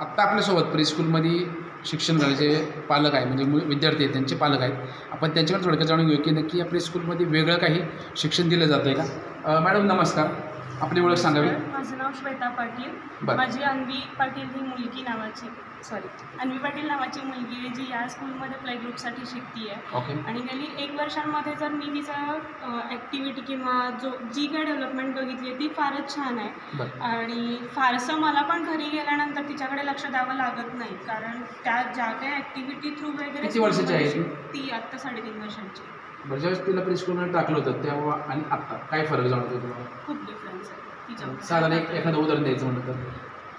आत्ता आपल्यासोबत प्रीस्कूलमध्ये शिक्षण करण्याचे पालक आहे म्हणजे मु- विद्यार्थी आहेत त्यांचे पालक आहेत. आपण त्यांच्याकडे थोडक्यात जाणून घेऊ की नक्की या प्रीस्कूलमध्ये वेगळं काही शिक्षण दिलं जातं आहे का मॅडम नमस्कार. आपली ओळख सांगावी? माझं नाव श्वेता पाटील. माझी अन्वी पाटील ही मुलगी नावाची सॉरी. अन्वी पाटील नावाची मुलगी आहे जी या स्कूलमध्ये प्ले ग्रुपसाठी शिकती आहे ओके. आणि गेली एक वर्षांमध्ये जर मी तिचा ॲक्टिव्हिटी किंवा जो जी काही डेव्हलपमेंट बघितली आहे ती फारच छान आहे. आणि फारसं मला पण घरी गेल्यानंतर तिच्याकडे लक्ष द्यावं लागत नाही. कारण त्या ज्या काही ॲक्टिव्हिटी थ्रू वगैरे किती वर्षाची आहे ती? ती आत्ता साडेतीन वर्षांची. ज्यावेळेस तिला प्रीस्कूलमध्ये टाकलं होतं तेव्हा आणि आत्ता काय फरक जाणवतो तुम्हाला? खूप डिफरन्स आहे. तिच्यामध्ये साधारण एक एखादं उदाहरण द्यायचं म्हणलं तर?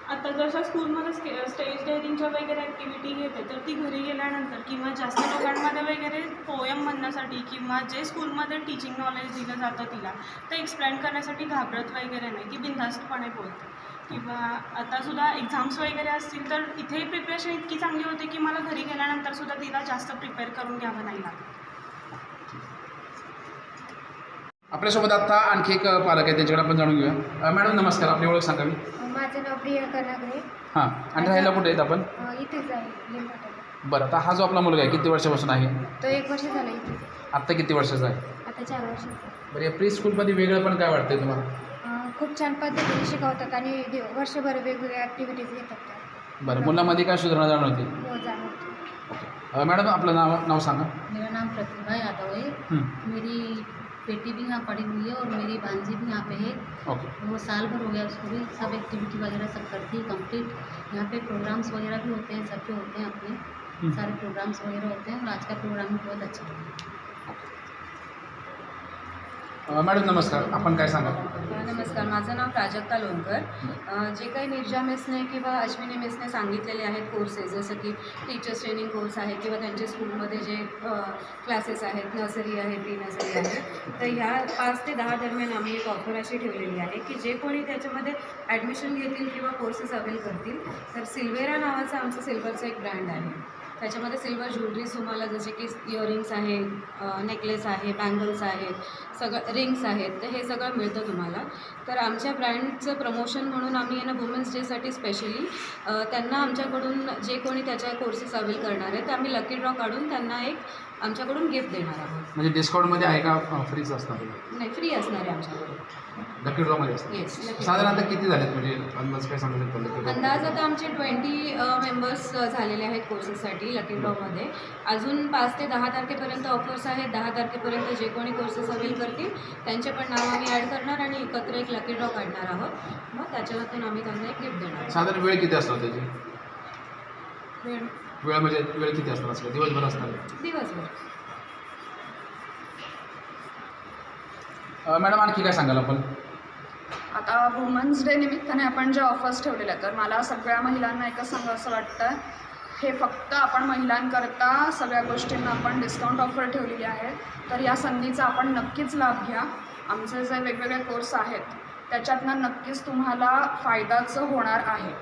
आता जसं स्कूलमध्ये स्टे स्टेज डेअरिंगच्या वगैरे ॲक्टिव्हिटी घेते तर ती घरी गेल्यानंतर किंवा जास्त लोकांमध्ये वगैरे पोयम म्हणण्यासाठी किंवा जे स्कूलमध्ये टीचिंग नॉलेज दिलं जातं तिला ते एक्सप्लेन करण्यासाठी घाबरत वगैरे नाही ती बिनधास्तपणे बोलते. किंवा आता सुद्धा एक्झाम्स वगैरे असतील तर इथे प्रिपरेशन इतकी चांगली होते की मला घरी गेल्यानंतर सुद्धा तिला जास्त प्रिपेअर करून घ्यावं नाही लागत. आपल्यासोबत आत्ता आणखी एक पालक आहे त्यांच्याकडे आपण जाणून घेऊया. मॅडम नमस्कार. आपली ओळख सांगावी माझं नाव प्रियंका नागरे. हां. आणि राहायला कुठे आहेत आपण? इथेच आहे लिंबाटला. बरं आता हा जो आपला मुलगा आहे किती वर्षापासून आहे? तो एक वर्ष झाला इथे. आत्ता किती वर्षाचा आहे? आता चार वर्षाचा बरं या प्री स्कूलमध्ये वेगळं पण काय वाटतंय तुम्हाला? खूप छान पद्धतीने शिकवतात आणि दिव- वर्षभर वेगवेगळ्या ॲक्टिव्हिटीज घेतात त्या. बरं मुलामध्ये काय सुधारणा जाणवते हो जाणवतो अ, मॅडम आपलं नाव नाव सांगा. मेरा नाम प्रतिभा यादव है. मेरी बेटी भी यहाँ पढ़ी हुई है और मेरी भांजी भी यहाँ पे है. ओके. वो साल भर हो गया उसको भी सब एक्टिविटी वगैरह सब करती है कंप्लीट यहाँ पे प्रोग्राम्स वगैरह भी होते हैं सबके होते हैं अपने. सारे प्रोग्राम्स वगैरह होते हैं और आज का प्रोग्राम भी बहुत अच्छा है. मॅडम नमस्कार. आपण काय सांगा नमस्कार. माझं नाव प्राजक्ता लोणकर. जे काही निर्जा मेसने किंवा अश्विनी मेसने सांगितलेले आहेत कोर्सेस जसं की टीचर्स ट्रेनिंग कोर्स आहे किंवा त्यांच्या स्कूलमध्ये जे क्लासेस आहेत नर्सरी आहे प्री नर्सरी आहे तर ह्या पाच ते दहा दरम्यान आम्ही एक ऑफर अशी ठेवलेली आहे की जे कोणी त्याच्यामध्ये ॲडमिशन घेतील किंवा कोर्सेस अवेल करतील तर सिल्वेरा नावाचा आमचा सिल्वरचा एक ब्रँड आहे. त्याच्यामध्ये सिल्वर ज्वेलरीज तुम्हाला जसे की इयरिंग्स आहे नेकलेस आहे बँगल्स आहेत सगळं रिंग्स आहेत तर हे सगळं मिळतं तुम्हाला. तर आमच्या ब्रँडचं प्रमोशन म्हणून आम्ही यांना वुमन्स डेसाठी स्पेशली त्यांना आमच्याकडून जे कोणी त्याच्या कोर्सेस अवेल करणार आहे ते आम्ही लकी ड्रॉ काढून त्यांना एक आमच्याकडून गिफ्ट देणार आहोत. म्हणजे डिस्काउंटमध्ये आहे का फ्रीच असणार? नाही फ्री असणार आहे आमच्याकडून. लकी ड्रॉमध्ये असणार. येस साधारण आता किती झालेत? म्हणजे अंदाज काय सांगू शकतो लकी अंदाज आता आमचे ट्वेंटी मेंबर्स झालेले आहेत कोर्सेससाठी लकी ड्रॉमध्ये अजून पाच ते दहा तारखेपर्यंत ऑफर्स आहेत. दहा तारखेपर्यंत जे कोणी कोर्सेस अवेल करतील त्यांचे पण नाव आम्ही ॲड करणार आणि एकत्र एक लकी ड्रॉ काढणार आहोत. मग त्याच्यावरतून आम्ही त्यांना एक गिफ्ट देणार. साधारण वेळ किती असणार त्याची? वेळ. वेळ म्हणजे वेळ किती असणार असं? दिवसभर असणार? दिवसभर. मॅडम आणखी काय सांगाल आपण? आता वुमन्स डे निमित्ताने आपण जे ऑफर्स ठेवलेले आहेत तर मला सगळ्या महिलांना एकच सांगा असं वाटतं. हे फक्त आपण महिलांकरता सगळ्या गोष्टींना आपण डिस्काउंट ऑफर ठेवलेली आहे. तर या संधीचा आपण नक्कीच लाभ घ्या. आमचे जे वेगवेगळे कोर्स आहेत त्याच्यातनं नक्कीच तुम्हाला फायदाचं होणार आहे.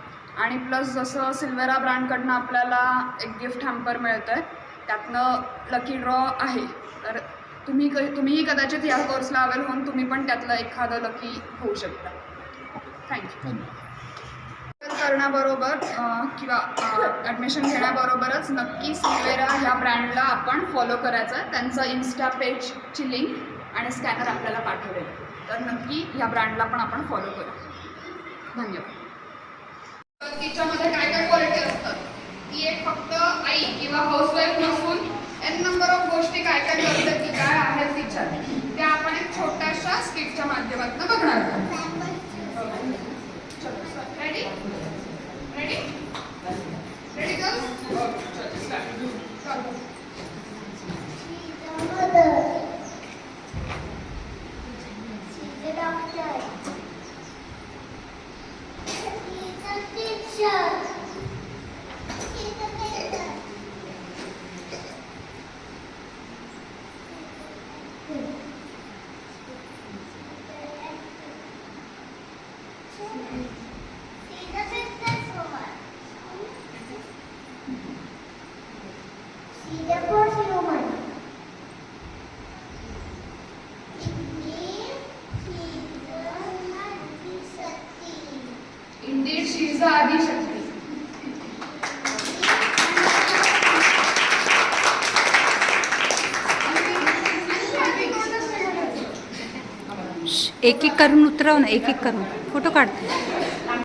आणि प्लस जसं सिल्वेरा ब्रँडकडनं आपल्याला एक गिफ्ट हॅम्पर मिळतं आहे त्यातनं लकी ड्रॉ आहे. तर तुम्ही क तुम्हीही कदाचित या कोर्सला अवेल होऊन तुम्ही पण त्यातलं एखादं लकी होऊ शकता. थँक्यू धन्यवाद. करण्याबरोबर किंवा ॲडमिशन घेण्याबरोबरच नक्की सिल्वेरा ह्या ब्रँडला आपण फॉलो करायचं आहे त्यांचं इन्स्टा पेजची लिंक आणि स्कॅनर आपल्याला पाठवलेलं. तर नक्की ह्या ब्रँडला पण आपण फॉलो करू धन्यवाद. तिच्यामध्ये काय काय क्वालिटी असतात ती एक फक्त आई किंवा हाऊसवाईफ नसून एन नंबर ऑफ गोष्टी काय काय करतात की काय आहेत तिच्यात त्या आपण एक छोट्याशा स्किटच्या माध्यमातून बघणार आहोत. Ready ready ready girls shows. Adishakti एक एक करून उतरव ना एक एक करून. फोटो काढते.